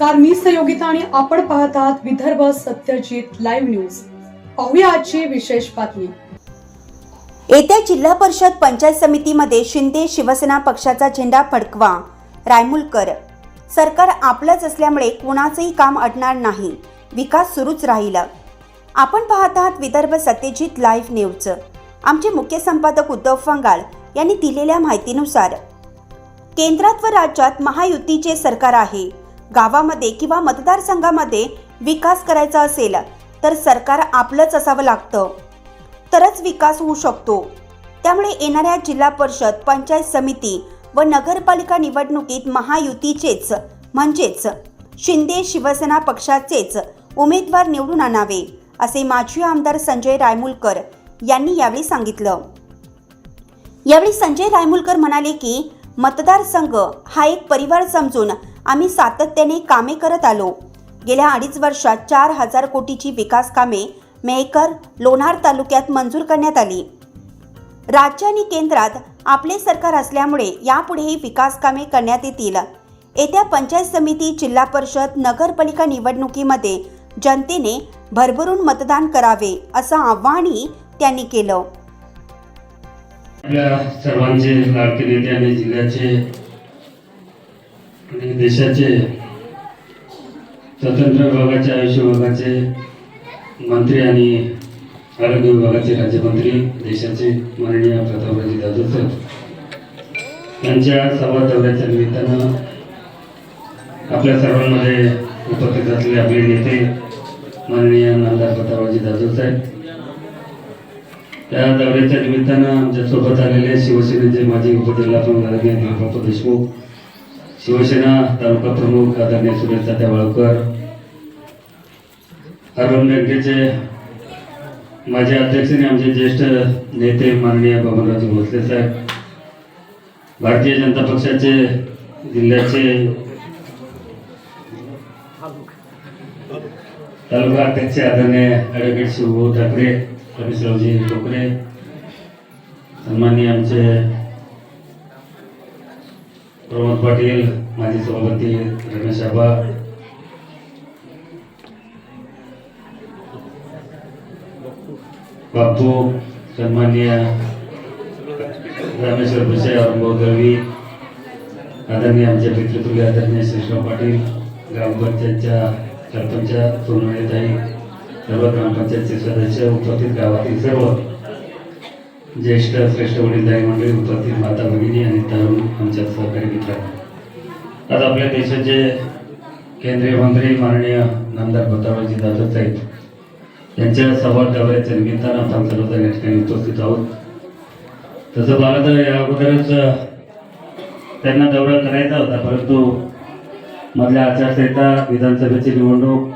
नमस्कार मी सहयोगिता आणि आपण पाहत आहात विदर्भ सत्यजित लाईव्ह न्यूज. पाहूया आजची विशेष बातमी. येत्या जिल्हा परिषद पंचायत समितीमध्ये शिंदे शिवसेना पक्षाचा झेंडा फडकवा रायमुलकर. सरकार आपलंच असल्यामुळे कोणाचंही काम अडणार नाही विकास सुरूच राहील. आपण पाहत आहात विदर्भ सत्यजित लाईव्ह न्यूज. आमचे मुख्य संपादक उद्धव फंगाळ यांनी दिलेल्या माहितीनुसार केंद्रात व राज्यात महायुतीचे सरकार आहे. गावामध्ये किंवा मतदारसंघामध्ये विकास करायचा असेल तर सरकार आपलंच असावं लागतं. तरच विकास होऊ शकतो. त्यामुळे येणाऱ्या जिल्हा परिषद पंचायत समिती व नगरपालिका निवडणुकीत महायुतीचेच म्हणजेच शिंदे शिवसेना पक्षाचेच उमेदवार निवडून आणावे असे माजी आमदार संजय रायमुलकर यांनी यावेळी सांगितलं. यावेळी संजय रायमुलकर म्हणाले की मतदारसंघ हा एक परिवार समजून आम्ही सातत्याने कामे करत आलो. गेल्या अडीच वर्षात चार हजार कोटीची विकास कामे मेहकर लोणार तालुक्यात मंजूर करण्यात आली. राज्य आणि केंद्रात आपले सरकार असल्यामुळे यापुढेही विकास कामे करण्यात येतील. येत्या पंचायत समिती जिल्हा परिषद नगरपालिका निवडणुकीमध्ये जनतेने भरभरून मतदान करावे असं आव्हानही त्यांनी केलं. आपल्या सर्वांचे लाडके नेते आणि जिल्ह्याचे आणि देशाचे स्वतंत्र विभागाचे आयुष्य विभागाचे मंत्री आणि आरोग्य विभागाचे राज्यमंत्री देशाचे माननीय प्रतापरावजी जाधव सर यांच्या सभा दौऱ्याच्या निमित्तानं आपल्या सर्वांमध्ये उपस्थित असलेले आपले नेते माननीय आमदार प्रतापरावजी जाधव साहेब. त्या दौऱ्याच्या निमित्तानं आमच्यासोबत आलेले शिवसेनेचे माजी उपजिल्हाप्रमुख आदरणीय दिलीपबापू देशमुख शिवसेना तालुका प्रमुख आदरणीय सुरेश तात्या वाळकर अरुण बँकेचे माजी अध्यक्ष आणि आमचे ज्येष्ठ नेते माननीय बबनरावजी भोसले साहेब भारतीय जनता पक्षाचे जिल्ह्याचे तालुका अध्यक्ष आदरणीय ॲडव्होकेट शिवभाऊ ठाकरे रमेशरावजी टोकरे सन्माननीय आमचे प्रमोद पाटील माजी सभापती रमेश आबा. बापू सन्माननीय रामेश्वर विषय अनुभव दळवी आदरणीय आमच्या पितृतुल्य आदरणीय श्रीराव पाटील ग्रामपंचायतच्या सरपंच सोनवणेताई सर्व ग्रामपंचायतचे सदस्य उपस्थित गावातील सर्व ज्येष्ठ श्रेष्ठ वडीलधारी मंडळी उपस्थित माता भगिनी आणि तरुण आमच्या सहकारी मित्र आज आपल्या देशाचे केंद्रीय मंत्री माननीय नामदार प्रतापरावजी जाधव साहेब यांच्या संवाद दौऱ्याच्या निमित्तानं आपण सर्वजण या ठिकाणी उपस्थित आहोत. तसं पाहिलं तर या अगोदरच त्यांना दौरा करायचा होता परंतु मधल्या आचारसंहिता विधानसभेची निवडणूक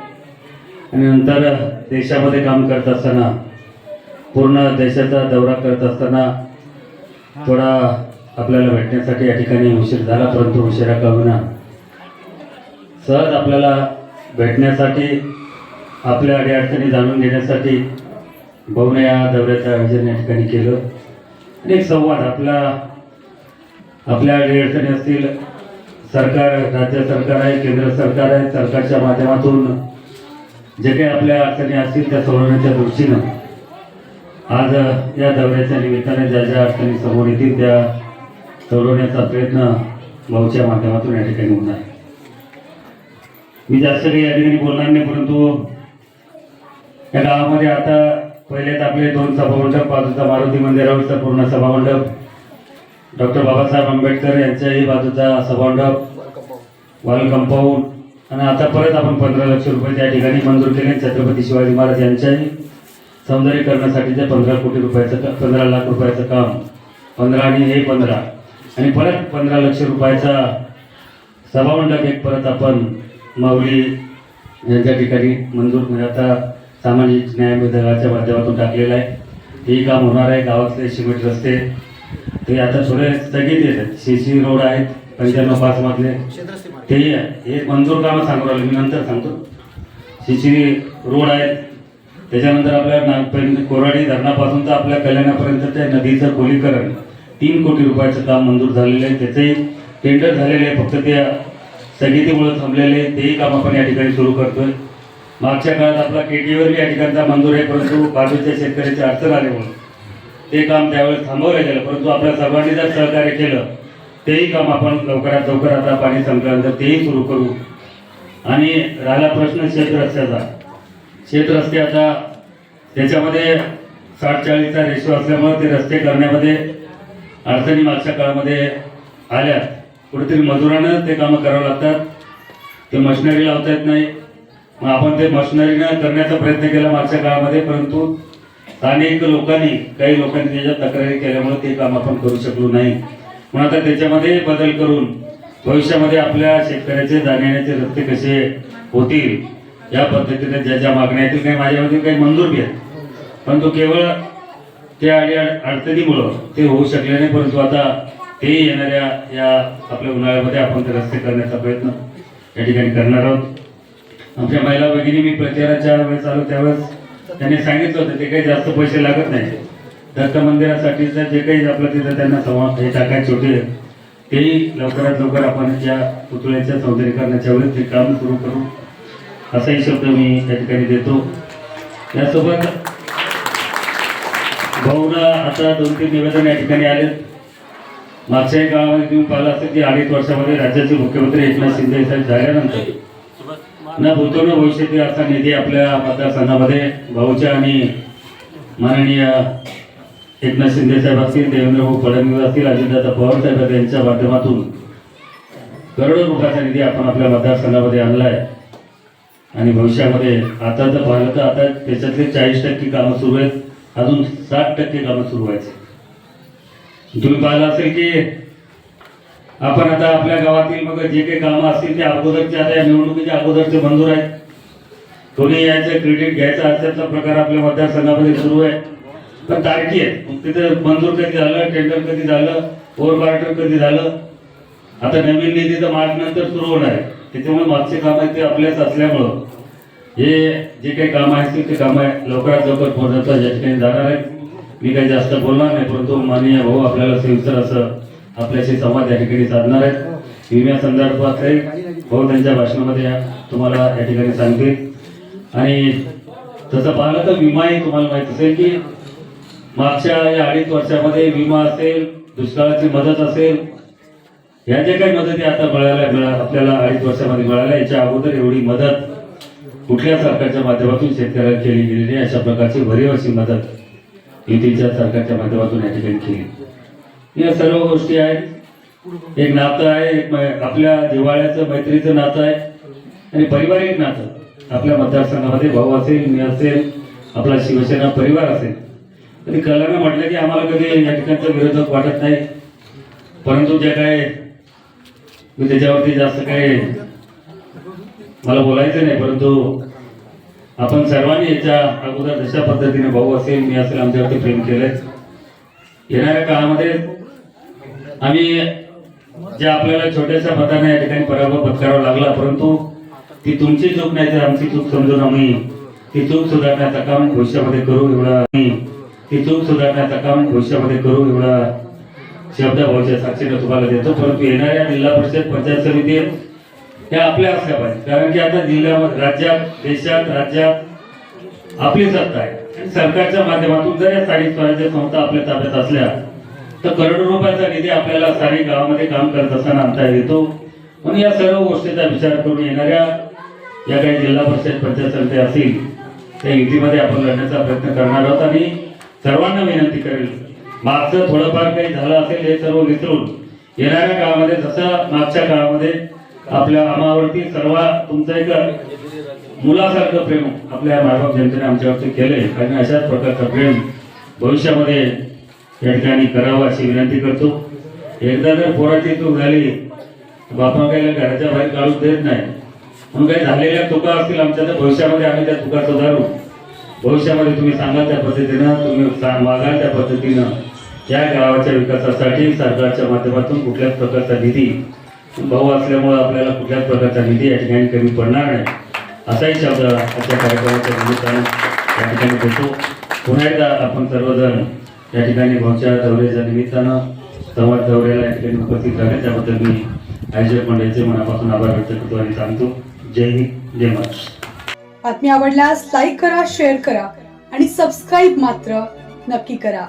आणि नंतर देशामध्ये काम करत असताना पूर्ण देशाचा दौरा करत असताना थोडा आपल्याला भेटण्यासाठी या ठिकाणी उशीर झाला परंतु उशिरा का होईना. सहज आपल्याला भेटण्यासाठी आपल्या अडीअडचणी जाणून घेण्यासाठी भाऊने या दौऱ्याचं आयोजन या ठिकाणी केलं. आणि एक संवाद आपला आपल्या अडीअडचणी असतील सरकार राज्य सरकार आहे केंद्र सरकार आहे सरकारच्या माध्यमातून जे काही आपल्या अडचणी असतील त्या सोडवण्याच्या दृष्टीनं आज या दौऱ्याच्या निमित्ताने ज्या ज्या अडचणी समोर येतील त्या सोडवण्याचा प्रयत्न भाऊच्या माध्यमातून या ठिकाणी होणार मी जास्त काही या ठिकाणी बोलणार नाही परंतु या गावामध्ये आता पहिलेच आपले दोन सभामंडप बाजूचा मारुती मंदिरावरचा पूर्ण सभामंडप. डॉक्टर बाबासाहेब आंबेडकर यांच्याही बाजूचा सभामंडप. वॉल कंपाऊंड आणि आता परत आपण पंधरा लक्ष रुपये त्या ठिकाणी मंजूर केले छत्रपती शिवाजी महाराज यांच्याही. सौंदर्यीकरणासाठीचे पंधरा कोटी रुपयाचं का पंधरा लाख रुपयाचं काम. पंधरा आणि हे पंधरा. आणि परत पंधरा लक्ष रुपयाचा सभामंडप एक परत आपण माऊली यांच्या ठिकाणी मंजूर म्हणजे आता सामाजिक न्याय विभागाच्या माध्यमातून टाकलेलं आहे. तेही काम होणार आहे गावातले सिमेंट रस्ते. ते आता थोडे स्थगित आहेत. सी सी रोड आहेत पंच्याण्णव पाच मधले. तेही आहे हे मंजूर कामं सांगू राहिले. मी नंतर सांगतो. सी सी रोड आहेत त्याच्यानंतर आपल्या नागपर्यंत कोराडी धरणापासून तर आपल्या कल्याणापर्यंत त्या नदीचं खोलीकरण. तीन कोटी रुपयाचं काम मंजूर झालेलं आहे. त्याचंही टेंडर झालेले आहे. फक्त त्या स्थगितीमुळे थांबलेले तेही काम आपण या ठिकाणी सुरू करतोय. मागच्या काळात आपला केटीवर बी या ठिकाणचा मंजूर आहे. परंतु बाजूच्या शेतकऱ्याची अडचण आल्यामुळे ते काम त्यावेळेस थांबवलं गेलं. परंतु आपल्या सर्वांनी जर सहकार्य केलं तेही काम आपण लवकरात लवकर आता पाणी संपल्यानंतर तेही सुरू करू. आणि राहिला प्रश्न शेत रस्त्याचा शेत रस्ते आता त्याच्यामध्ये साठ चाळीसचा रेशो असल्यामुळे ते रस्ते करण्यामध्ये अडचणी मागच्या काळामध्ये आल्या. कुठेतरी मजुरानं ते कामं करावं लागतात. ते मशिनरी लावता येत नाही. मग आपण ते मशिनरीनं करण्याचा प्रयत्न केला मागच्या काळामध्ये परंतु स्थानिक लोकांनी काही लोकांनी त्याच्यात तक्रारी केल्यामुळे ते काम आपण करू शकलो नाही. म्हणून आता त्याच्यामध्ये बदल करून भविष्यामध्ये आपल्या शेतकऱ्याचे जाण्याचे रस्ते कसे होतील? या पद्धतीने ज्या ज्या मागण्या येतील काही माझ्यामध्ये काही मंजूर बी आहेत. तो केवळ त्या अडी अडचणीमुळं ते होऊ शकले नाही परंतु आता तेही येणाऱ्या या आपल्या उन्हाळ्यामध्ये आपण ते रस्ते करण्याचा प्रयत्न या ठिकाणी करणार आहोत. आमच्या महिला भगिनी मी प्रचाराच्या वेळेस आलो त्यावेळेस त्यांनी सांगितलं होतं ते काही जास्त पैसे लागत नाही दत्त मंदिरासाठीचं जे काही आपलं तिथं त्यांना समाज हे टाकायचे होते तेही लवकरात लवकर आपण या पुतळ्याच्या सौंदर्यीकरणाच्या वेळेस ते काम सुरू करू. असाही शब्द मी या ठिकाणी देतो. यासोबत भाऊला आता दोन तीन निवेदन या ठिकाणी आले मागच्याही काळामध्ये तुम्ही पाहिलं असेल की अडीच वर्षामध्ये राज्याचे मुख्यमंत्री एकनाथ शिंदे साहेब झाल्यानंतर ना भूतो ना भविष्यातील असा निधी आपल्या मतदारसंघामध्ये भाऊच्या आणि माननीय एकनाथ शिंदे साहेब असतील देवेंद्रभाऊ फडणवीस असतील अजितदादा पवार साहेब यांच्या माध्यमातून करोडो रुपयाचा निधी आपण आपल्या मतदारसंघामध्ये आणला आहे आणि भविष्यामध्ये आता जर पाहिलं तर आता त्याच्यातले चाळीस टक्के कामं सुरू आहेत. अजून साठ टक्के कामं सुरू व्हायचे तुम्ही पाहिलं असेल की आपण आता आपल्या गावातील मग जे काही कामं असतील ते अगोदरचे आता या निवडणुकीच्या अगोदरचे मंजूर आहेत. कोणी यायचं क्रेडिट घ्यायचा अशातला प्रकार आपल्या मतदारसंघामध्ये सुरू आहे. पण तारखी आहेत. मग तिथे मंजूर कधी झालं टेंडर कधी झालं ओव्हर कधी झालं? आता नवीन निधी तर मार्च नंतर सुरू होणार आहे. त्याच्यामुळे मागचे काम आहे ते आपल्याच असल्यामुळं हे जे काही कामं असतील ते कामं लवकरात लवकर पूर्णत्वास या ठिकाणी जाणार आहेत मी काही जास्त बोलणार नाही परंतु माननीय भाऊ आपल्याला सविस्तर असं आपल्याशी संवाद या ठिकाणी साधणार आहेत. विम्या संदर्भात भाऊ त्यांच्या भाषणामध्ये या- तुम्हाला या ठिकाणी सांगतील आणि तसं पाहिलं तर विमाही तुम्हाला माहीत असेल की मागच्या या अडीच वर्षामध्ये विमा असेल दुष्काळाची मदत असेल ह्या ज्या काही मदती आता मिळाल्या मिळा- आपल्याला अडीच वर्षामध्ये मिळाल्या याच्या अगोदर एवढी मदत कुठल्या सरकारच्या माध्यमातून शेतकऱ्याला केली गेली नाही. अशा प्रकारची भरीव अशी मदत युतीच्या सरकारच्या माध्यमातून या ठिकाणी केली या सर्व गोष्टी आहेत. एक नातं आहे एक मै- आपल्या दिवाळ्याचं मैत्रीचं नातं आहे आणि पारिवारिक नातं. आपल्या मतदारसंघामध्ये भाऊ असेल मी असेल आपला शिवसेना परिवार असेल. कधी कलानं म्हटलं की आम्हाला कधी या ठिकाणचा विरोधक वाटत नाही. परंतु ज्या काय मी त्याच्यावरती जास्त काही मला बोलायचं नाही परंतु आपण सर्वांनी याच्या अगोदर जशा पद्धतीने भाऊ असेल मी असेल आमच्यावरती प्रेम केलंय. येणाऱ्या काळामध्ये आम्ही जे आपल्याला छोट्याशा मताने या ठिकाणी पराभव पत्करावा लागला परंतु ती तुमची चूक नाही तर आमची चूक समजून आम्ही ती चूक सुधारण्याचं काम भविष्यामध्ये करू एवढा आम्ही ती चूक सुधारण्याचं काम भविष्यामध्ये करू एवढा शब्द भाऊच्या साक्षीनं तुम्हाला देतो. परंतु येणाऱ्या जिल्हा परिषद पंचायत समिती त्या आपल्या असल्या पाहिजे. कारण की आता जिल्ह्यामध्ये राज्यात देशात राज्यात आपली सत्ता आहे. आणि सरकारच्या माध्यमातून जर या स्थानिक स्वराज्य संस्था आपल्या ताब्यात असल्या तर करोडो रुपयाचा निधी आपल्याला स्थानिक गावामध्ये काम करत असताना आणता येतो. म्हणून या सर्व गोष्टीचा विचार करून येणाऱ्या या काही जिल्हा परिषद पंचायत समिती असतील त्या युतीमध्ये आपण लढण्याचा प्रयत्न करणार आहोत. आणि सर्वांना विनंती करेल मागचं थोडंफार काही झालं असेल हे सर्व विसरून येणाऱ्या काळामध्ये जसं मागच्या काळामध्ये आपल्या आम्हावरती सर्व तुमचं एक मुलासारखं प्रेम आपल्या मायबाप जनतेने आमच्यावरती केले आणि अशाच प्रकारचं प्रेम भविष्यामध्ये या ठिकाणी करावं अशी विनंती करतो. एकदा जर पोराची चूक झाली बापा काही घराच्या बाहेर काढून देत नाही म्हणून काही झालेल्या चुका असतील आमच्या तर भविष्यामध्ये आम्ही त्या चुका सुधारू. भविष्यामध्ये तुम्ही सांगाल त्या पद्धतीनं तुम्ही सांग वागाल त्या पद्धतीनं. या गावाच्या विकासासाठी सरकारच्या माध्यमातून कुठल्याच प्रकारचा निधी भाऊ असल्यामुळं आपल्याला कुठल्याच प्रकारचा निधी या ठिकाणी कमी पडणार नाही. असाही शब्द आजच्या कार्यक्रमाच्या निमित्तानं या ठिकाणी देतो पुन्हा एकदा आपण सर्वजण या ठिकाणी भाऊच्या दौऱ्याच्या निमित्तानं संवाद दौऱ्याला या ठिकाणी उपस्थित राहिले त्याबद्दल मी आयोजक मंडळीचे मनापासून आभार व्यक्त करतो आणि सांगतो जय हिंद जय महाराष्ट्र. बातमी आवडल्यास लाईक करा शेअर करा आणि सबस्क्राईब मात्र नक्की करा.